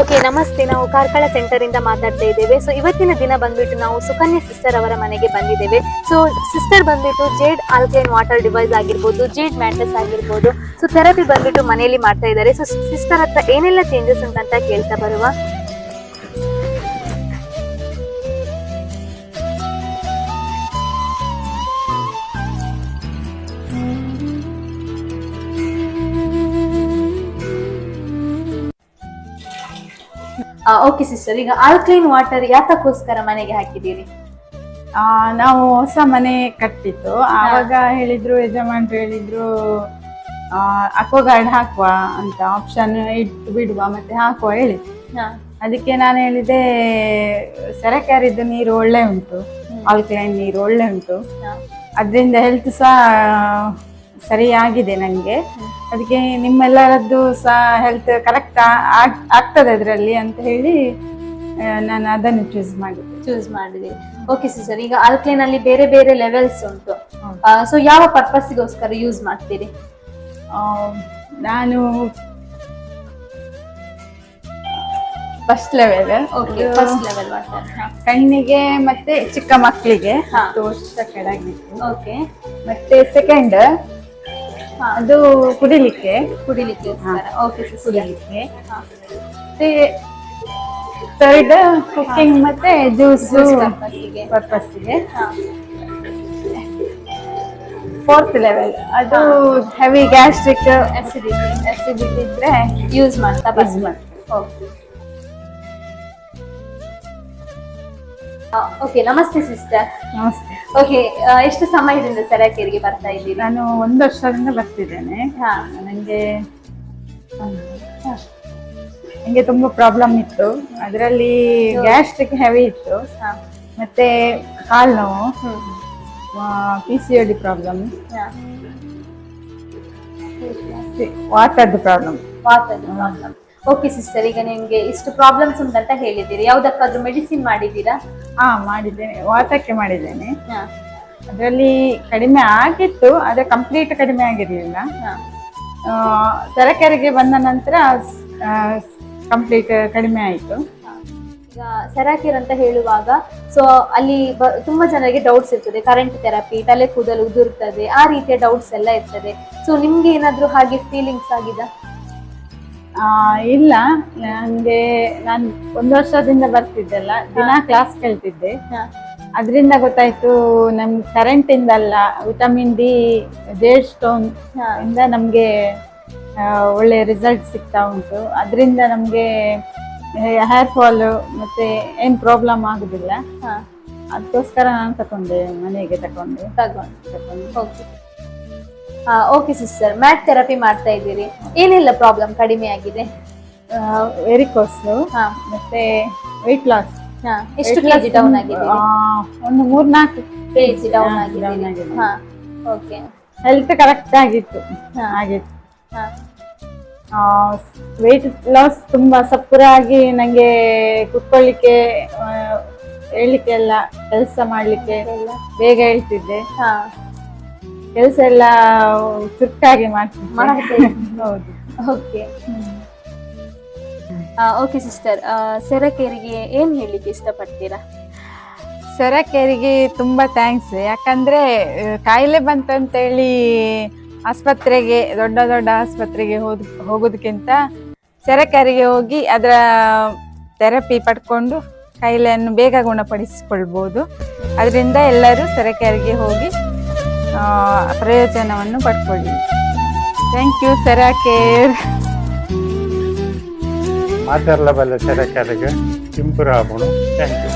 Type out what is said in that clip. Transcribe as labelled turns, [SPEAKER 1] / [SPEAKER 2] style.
[SPEAKER 1] Okay ನಮಸ್ತೆ. ನಾವು Karkala centre ಇಂದ ಮಾತಾಡ್ತಾ ಇದ್ದೇವೆ. ಸೊ ಇವತ್ತಿನ ದಿನ ಬಂದ್ಬಿಟ್ಟು ನಾವು ಸುಕನ್ಯಾ ಸಿಸ್ಟರ್ ಅವರ ಮನೆಗೆ ಬಂದಿದ್ದೇವೆ. ಸೊ ಸಿಸ್ಟರ್ ಬಂದ್ಬಿಟ್ಟು ಜೇಡ್ ಆಲ್ಕಲೈನ್ ವಾಟರ್ ಡಿವೈಸ್ ಆಗಿರ್ಬೋದು ಜೇಡ್ ಮ್ಯಾಟ್ರಸ್ ಆಗಿರ್ಬೋದು. ಸೊ ಥೆರಪಿ ಬಂದ್ಬಿಟ್ಟು ಮನೆಯಲ್ಲಿ ಮಾಡ್ತಾ ಇದ್ದಾರೆ. ಸೊ ಸಿಸ್ಟರ್ ಹತ್ರ ಏನೆಲ್ಲ ಚೇಂಜಸ್ ಉಂಟಂತ ಕೇಳ್ತಾ ಬರುವ? ಓಕೆ ಸಿಸ್ಟರ್ ಈಗ ಆಲ್ಕ್ಲೈನ್ ವಾಟರ್ ಯಾತಕ್ಕೋಸ್ಕರ ಮನೆಗೆ ಹಾಕಿದ್ದೀರಿ?
[SPEAKER 2] ಆ, ನಾವು ಹೊಸ ಮನೆ ಕಟ್ಟಿತ್ತು ಆವಾಗ ಹೇಳಿದ್ರು ಯಜಮಾನ್ರು ಹೇಳಿದ್ರು ಅಕ್ವಾಗಾರ್ಡ್ ಹಾಕುವ ಅಂತ ಆಪ್ಷನ್ ಇಟ್ಟು ಬಿಡುವ ಮತ್ತೆ ಹಾಕುವ ಹೇಳಿ.
[SPEAKER 1] ಹಾ.
[SPEAKER 2] ಅದಕ್ಕೆ ನಾನು ಹೇಳಿದೆ ಸರಕಾರಿದ್ದು ನೀರು ಒಳ್ಳೆ ಉಂಟು. ಆಲ್ಕಲೈನ್ ನೀರು ಒಳ್ಳೆ ಉಂಟು.
[SPEAKER 1] ಹಾ.
[SPEAKER 2] ಅದರಿಂದ ಹೆಲ್ತ್ ಸಹ ಸರಿಯಾಗಿದೆ ನನಗೆ ಅದಕ್ಕೆ ನಿಮ್ಮೆಲ್ಲರದ್ದು ಸಹ ಹೆಲ್ತ್ ಕರೆಕ್ಟ್ ಆಗ್ತದೆ ಅದರಲ್ಲಿ ಅಂತ ಹೇಳಿ ನಾನು ಅದನ್ನು ಚೂಸ್ ಮಾಡಿದ್ದೆ.
[SPEAKER 1] ಚೂಸ್ ಮಾಡಿದೆ ಓಕೆ ಸಿಸ್ಟರ್ ಈಗ ಆಲ್ಕಲೈನ್ ಅಲ್ಲಿ ಬೇರೆ ಬೇರೆ ಲೆವೆಲ್ಸ್ ಉಂಟು. ಸೊ ಯಾವ ಪರ್ಪಸ್ಗೋಸ್ಕರ ಯೂಸ್ ಮಾಡ್ತೀರಿ?
[SPEAKER 2] ನಾನು first level
[SPEAKER 1] okay first level
[SPEAKER 2] ಕಣ್ಣಿಗೆ ಮತ್ತೆ ಚಿಕ್ಕ ಮಕ್ಕಳಿಗೆ. ಹತ್ತು ವರ್ಷ ಕೆಳಗಿತ್ತು
[SPEAKER 1] ಓಕೆ
[SPEAKER 2] ಮತ್ತೆ ಸೆಕೆಂಡ್ ಅದು ಕುಡಿಲಿಕ್ಕೆ.
[SPEAKER 1] ಕುಡಿಲಿಕ್ಕೆ ಓಕೆ
[SPEAKER 2] ಕುಡಿಲಿಕ್ಕೆ. ಮತ್ತೆ ತರ್ಡ್ ಕುಕ್ಕಿಂಗ್ ಮತ್ತೆ ಜ್ಯೂಸ್
[SPEAKER 1] ಪರ್ಪಸ್ಗೆ
[SPEAKER 2] ಪರ್ಪಸ್ಗೆ ಫೋರ್ತ್ ಲೆವೆಲ್ ಅದು ಹೆವಿ ಗ್ಯಾಸ್ಟ್ರಿಕ್
[SPEAKER 1] ಆಸಿಡಿಟಿ
[SPEAKER 2] ಆಸಿಡಿಟಿ ಇದ್ರೆ
[SPEAKER 1] ಯೂಸ್ ಮಾಡ್ತಾ
[SPEAKER 2] ಬಸ್ ಮಾಡ್ತಾ
[SPEAKER 1] ಓಕೆ ಓಕೆ ನಮಸ್ತೆ ಸಿಸ್ಟರ್
[SPEAKER 2] ನಮಸ್ತೆ.
[SPEAKER 1] ಓಕೆ ಎಷ್ಟು ಸಮಯದಿಂದ ಸೆರಾಕೇರಿಗೆ ಬರ್ತಾ ಇದ್ದೀರಿ?
[SPEAKER 2] ನಾನು ಒಂದು ವರ್ಷದಿಂದ ಬರ್ತಿದ್ದೇನೆ.
[SPEAKER 1] ಹಾ.
[SPEAKER 2] ನನಗೆ ನನಗೆ ತುಂಬ ಪ್ರಾಬ್ಲಮ್ ಇತ್ತು. ಅದರಲ್ಲಿ ಗ್ಯಾಸ್ಟ್ರಿಕ್ ಹೆವಿ ಇತ್ತು. ಮತ್ತೆ ಕಾಲು ನೋವು. P C O D problem ವಾಟರ್ದು problem
[SPEAKER 1] ವಾತದ ಪ್ರಾಬ್ಲಮ್ ಓಕೆ ಸಿಸ್ಟರ್ ಈಗ ನಿಮಗೆ ಇಷ್ಟು ಪ್ರಾಬ್ಲಮ್ಸ್ ಉಂಟಂತ ಹೇಳಿದ್ದೀರಿ. ಯಾವುದಕ್ಕಾದ್ರೂ ಮೆಡಿಸಿನ್ ಮಾಡಿದ್ದೀರಾ?
[SPEAKER 2] ಹಾ ಮಾಡಿದ್ದೇನೆ. ವಾತಕ್ಕೆ ಮಾಡಿದ್ದೇನೆ.
[SPEAKER 1] ಹಾ.
[SPEAKER 2] ಅದರಲ್ಲಿ ಕಡಿಮೆ ಆಗಿತ್ತು ಆದರೆ ಕಂಪ್ಲೀಟ್ ಕಡಿಮೆ ಆಗಿರಲಿಲ್ಲ.
[SPEAKER 1] ಹಾ.
[SPEAKER 2] ತರಕಾರಿಗೆ ಬಂದ ನಂತರ ಕಂಪ್ಲೀಟ್ ಕಡಿಮೆ ಆಯಿತು.
[SPEAKER 1] ಈಗ ಸೆರಾಕಿರ್ ಅಂತ ಹೇಳುವಾಗ ಸೊ ಅಲ್ಲಿ ಬ- ತುಂಬಾ ಜನರಿಗೆ ಡೌಟ್ಸ್ ಇರ್ತದೆ. ಕರೆಂಟ್ ಥೆರಪಿ ತಲೆ ಕೂದಲು ಉದುರ್ತದೆ ಆ ರೀತಿಯ ಡೌಟ್ಸ್ ಎಲ್ಲ ಇರ್ತದೆ. ಸೊ ನಿಮ್ಗೆ ಏನಾದ್ರೂ ಹಾಗೆ ಫೀಲಿಂಗ್ಸ್ ಆಗಿದ?
[SPEAKER 2] ಇಲ್ಲ. ನನಗೆ ನಾನು ಒಂದು ವರ್ಷದಿಂದ ಬರ್ತಿದ್ದೆಲ್ಲ ದಿನ ಕ್ಲಾಸ್ ಕೇಳ್ತಿದ್ದೆ. ಅದರಿಂದ ಗೊತ್ತಾಯ್ತು ನಮ್ ಕರೆಂಟ್ ಇಂದಲ್ಲ ವಿಟಮಿನ್ ಡಿ ಜೇಡ್ ಸ್ಟೋನ್ ಇಂದ ನಮಗೆ ಒಳ್ಳೆ ರಿಸಲ್ಟ್ ಸಿಗ್ತಾ ಉಂಟು. ಅದರಿಂದ ನಮಗೆ ಹೇರ್ ಫಾಲ್ ಮತ್ತೆ ಏನ್ ಪ್ರಾಬ್ಲಮ್ ಆಗುದಿಲ್ಲ. ಅದಕ್ಕೋಸ್ಕರ ನಾನು ತಕೊಂಡೆ ಮನೆಗೆ ತಕೊಂಡೆ.
[SPEAKER 1] ತಗೊಂಡು.
[SPEAKER 2] ತಕೊಂಡೆ.
[SPEAKER 1] ಓಕೆ ಸಿಸ್ಟರ್ ಮ್ಯಾಟ್ ಥೆರಪಿ ಮಾಡ್ತಾ ಇದ್ದೀರಿ. ಏನೆಲ್ಲ ಪ್ರಾಬ್ಲಮ್ ಕಡಿಮೆ ಆಗಿದೆ?
[SPEAKER 2] ವೆರಿಕೋಸು
[SPEAKER 1] ಹಾ.
[SPEAKER 2] ಮತ್ತೆ ವೆಯ್ಟ್ ಲಾಸ್
[SPEAKER 1] ಹಾ. ಎಷ್ಟು ಕೆಜಿ ಡೌನ್ ಆಗಿದೆ
[SPEAKER 2] ಒಂದು ಮೂರ್ನಾಲ್ಕು
[SPEAKER 1] ಕೆಜಿ ಡೌನ್ ಆಗಿದೆ ಹಾ ಓಕೆ
[SPEAKER 2] ಹೆಲ್ತ್ ಕರೆಕ್ಟ್ ಆಗಿತ್ತು. ಆಗಿತ್ತು ವೆಯ್ಟ್ ಲಾಸ್ ತುಂಬಾ ಸಪುರಾಗಿ ನಂಗೆ ಕುತ್ಕೊಳ್ಳಿಕ್ಕೆ ಆ, ಹೇಳ್ಲಿಕ್ಕೆ ಎಲ್ಲ ಕೆಲಸ ಮಾಡ್ಲಿಕ್ಕೆ ಬೇಗ ಹೇಳ್ತಿದ್ದೆ.
[SPEAKER 1] ಹಾ.
[SPEAKER 2] ಕೆಲಸ ಎಲ್ಲ ಚುಟ್ಟಾಗಿ
[SPEAKER 1] ಮಾಡಿ
[SPEAKER 2] ಹೌದು.
[SPEAKER 1] ಓಕೆ ಓಕೆ ಸಿಸ್ಟರ್ ಸೆರಕೇರಿಗೆ ಏನು ಹೇಳಲಿಕ್ಕೆ ಇಷ್ಟಪಡ್ತೀರಾ?
[SPEAKER 2] ಸೆರಕೇರಿಗೆ ತುಂಬಾ ಥ್ಯಾಂಕ್ಸ್ ಯಾಕಂದ್ರೆ ಕಾಯಿಲೆ ಬಂತಂತೇಳಿ ಆಸ್ಪತ್ರೆಗೆ ದೊಡ್ಡ ದೊಡ್ಡ ಆಸ್ಪತ್ರೆಗೆ ಹೋದ್ ಹೋಗೋದಕ್ಕಿಂತ ಸೆರಕೇರಿಗೆ ಹೋಗಿ ಅದರ ಥೆರಪಿ ಪಡ್ಕೊಂಡು ಕಾಯಿಲೆಯನ್ನು ಬೇಗ ಗುಣಪಡಿಸಿಕೊಳ್ಬೋದು. ಅದರಿಂದ ಎಲ್ಲರೂ ಸೆರಕೇರಿಗೆ ಹೋಗಿ ಪ್ರಯೋಜನವನ್ನು ಪಡ್ಕೊಳ್ಳಿ. Thank you Seracare.
[SPEAKER 3] ಮಾತಾಡಲಬಲ್ಲ ಸೆರಕಾರಿಗೆ? ಇಂಪ್ರೂವ್ ಆಗೋಣ ಥ್ಯಾಂಕ್ ಯು